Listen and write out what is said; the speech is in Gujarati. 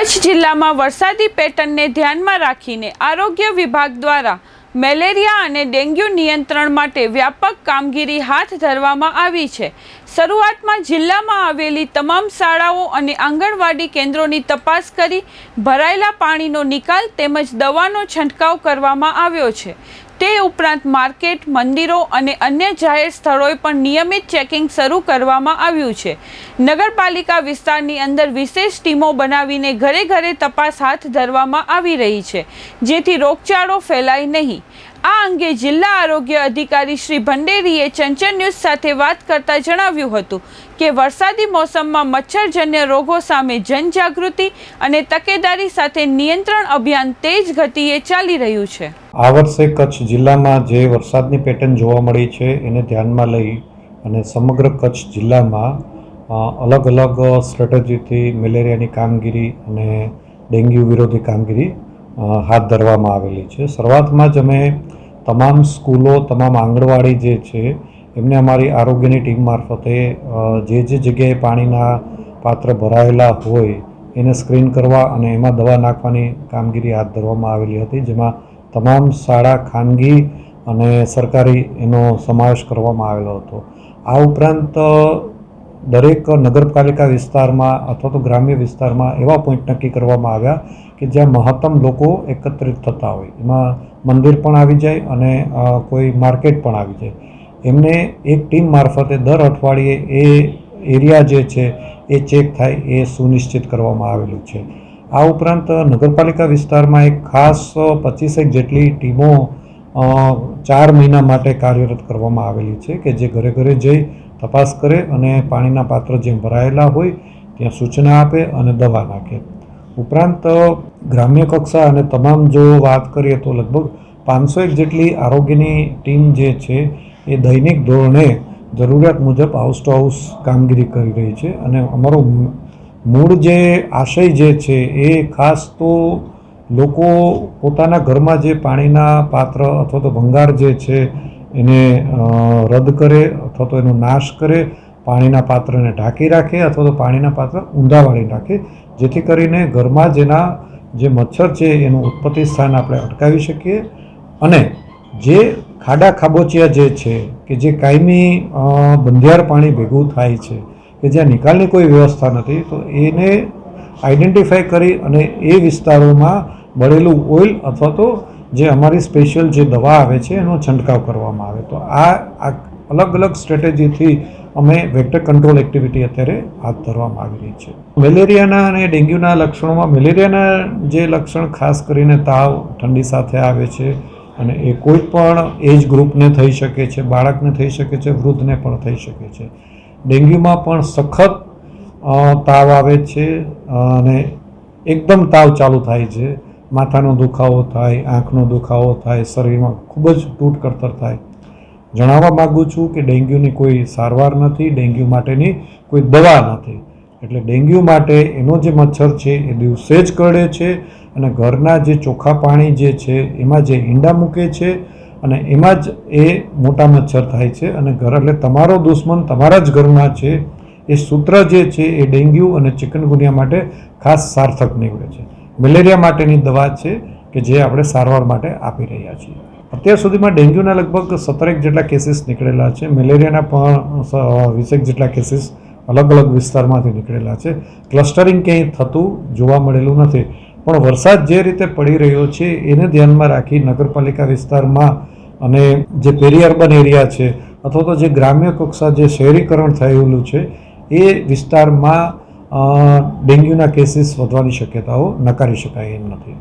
કચ્છ જિલ્લામાં વરસાદી પેટર્નને ધ્યાનમાં રાખીને આરોગ્ય વિભાગ દ્વારા મેલેરિયા અને ડેન્ગ્યુ નિયંત્રણ માટે વ્યાપક કામગીરી હાથ ધરવામાં આવી છે. શરૂઆતમાં જિલ્લામાં આવેલી તમામ શાળાઓ અને આંગણવાડી કેન્દ્રોની તપાસ કરી ભરાયેલા પાણીનો નિકાલ તેમજ દવાનો છંટકાવ કરવામાં આવ્યો છે. તે ઉપરાંત માર્કેટ, મંદિરો અને અન્ય જાહેર સ્થળોએ પણ નિયમિત ચેકિંગ શરૂ કરવામાં આવ્યું છે. નગરપાલિકા વિસ્તારની અંદર વિશેષ ટીમો બનાવીને ઘરે ઘરે તપાસ હાથ ધરવામાં આવી રહી છે. જેથી રોગચાળો ફેલાય નહીં. આ અંગે જિલ્લા આરોગ્ય અધિકારી શ્રી ભંડેરીએ ચંચળ ન્યૂઝ સાથે વાત કરતા જણાવ્યું હતું કે વરસાદી મોસમમાં મચ્છરજન્ય રોગો સામે જનજાગૃતિ અને તકેદારી સાથે નિયંત્રણ અભિયાન તેજ ગતિએ ચાલી રહ્યું છે. આ વર્ષે કચ્છ જિલ્લામાં જે વરસાદની પેટર્ન જોવા મળી છે, એને ધ્યાનમાં લઈ અને સમગ્ર કચ્છ જિલ્લામાં અલગ અલગ સ્ટ્રેટેજીથી મેલેરિયાની કામગીરી અને ડેન્ગ્યુ વિરોધી કામગીરી હાથ ધરવામાં આવેલી છે. શરૂઆતમાં જ અમે તમામ સ્કૂલો, તમામ આંગણવાડી જે છે, એમને અમારી આરોગ્યની ટીમ મારફતે જે જે જગ્યાએ પાણીના પાત્ર ભરાયેલા હોય, એને સ્ક્રીન કરવા અને એમાં દવા નાખવાની કામગીરી હાથ ધરવામાં આવેલી હતી, જેમાં તમામ શાળા, ખાનગી અને સરકારી એનો સમાવેશ કરવામાં આવેલો હતો. આ ઉપરાંત દરેક નગરપાલિકા વિસ્તારમાં અથવા તો ગ્રામ્ય વિસ્તારમાં એવા પોઈન્ટ નક્કી કરવામાં આવ્યા કે જ્યાં મહત્તમ લોકો એકત્રિત થતા હોય. એમાં મંદિર પણ આવી જાય અને કોઈ માર્કેટ પણ આવી જાય. એમને એક ટીમ મારફતે દર અઠવાડિયે એ એરિયા જે છે એ ચેક થાય, એ સુનિશ્ચિત કરવામાં આવેલું છે. આ ઉપરાંત નગરપાલિકા વિસ્તારમાં એક ખાસ પચીસેક જેટલી ટીમો ચાર મહિના માટે કાર્યરત કરવામાં આવેલી છે કે જે ઘરે ઘરે જઈ તપાસ કરે અને પાણીના પાત્ર જે ભરાયેલા હોય ત્યાં સૂચના આપે અને દવા નાખે. ઉપરાંત ગ્રામ્ય કક્ષા અને તમામ જો વાત કરીએ તો લગભગ પાંચસો એક જેટલી આરોગ્યની ટીમ જે છે એ દૈનિક ધોરણે જરૂરિયાત મુજબ હાઉસ ટુ હાઉસ કામગીરી કરી રહી છે અને અમારો મૂળ જે આશય જે છે એ ખાસ તો લોકો પોતાના ઘરમાં જે પાણીના પાત્ર અથવા તો ભંગાર જે છે એને રદ કરે અથવા તો એનો નાશ કરે, પાણીના પાત્રને ઢાંકી રાખે અથવા તો પાણીના પાત્ર ઊંધા વાળી રાખે જેથી કરીને ઘરમાં જેના, જે મચ્છર છે એનું ઉત્પત્તિ સ્થાન આપણે અટકાવી શકીએ. અને જે ખાડા ખાબોચિયા જે છે, કે જે કાયમી બંધિયાર પાણી ભેગું થાય છે, કે જ્યાં નિકાલની કોઈ વ્યવસ્થા નથી, તો એને આઈડેન્ટિફાય કરી અને એ વિસ્તારોમાં બળેલું ઓઇલ અથવા તો જે અમારી સ્પેશિયલ જે દવા આવે છે, એનો છંટકાવ કરવામાં આવે. તો આ અલગ અલગ સ્ટ્રેટેજીથી અમે વેક્ટર કંટ્રોલ એક્ટિવિટી અત્યારે હાથ ધરવામાં આવી રહી છે. મેલેરિયાના અને ડેન્ગ્યુના લક્ષણોમાં મેલેરિયાના જે લક્ષણ ખાસ કરીને તાવ ઠંડી સાથે આવે છે અને એ કોઈ પણ એજ ગ્રુપને થઈ શકે છે, બાળકને થઈ શકે છે, વૃદ્ધને પણ થઈ શકે છે. ડેન્ગ્યુમાં પણ સખત તાવ આવે છે, અને એકદમ તાવ ચાલુ થાય છે. માથાનો દુખાવો થાય, આંખનો દુખાવો થાય, શરીરમાં ખૂબ જ તૂટ કળતર થાય. જણાવવા માગું છું કે ડેન્ગ્યુની કોઈ સારવાર નથી, ડેન્ગ્યુ માટેની કોઈ દવા નથી. એટલે ડેન્ગ્યુ માટે એનો જે મચ્છર છે એ દિવસે જ કરડે છે અને ઘરના જે ચોખ્ખા પાણી જે છે એમાં જે ઈંડા મૂકે છે અને એમાં જ એ મોટા મચ્છર થાય છે અને ઘર એટલે તમારો દુશ્મન તમારા જ ઘરમાં છે. એ સૂત્ર જે છે એ ડેન્ગ્યુ અને ચિકનગુનિયા માટે ખાસ સાર્થક નીવડે છે. મેલેરિયા માટેની દવા છે કે જે આપણે સારવાર માટે આપી રહ્યા છીએ. અત્યાર સુધીમાં ડેન્ગ્યુના લગભગ સત્તરેક જેટલા કેસીસ નીકળેલા છે. મેલેરિયાના પણ વીસેક જેટલા કેસીસ અલગ અલગ વિસ્તારમાંથી નીકળેલા છે. ક્લસ્ટરિંગ ક્યાંય થતું જોવા મળેલું નથી. પણ વરસાદ જે રીતે પડી રહ્યો છે એને ધ્યાનમાં રાખી નગરપાલિકા વિસ્તારમાં અને જે પેરી અર્બન એરિયા છે અથવા તો જે ગ્રામ્ય કક્ષા જે શહેરીકરણ થયેલું છે એ વિસ્તારમાં ડેન્ગ્યુના કેસીસ વધવાની શક્યતાઓ નકારી શકાય એમ નથી.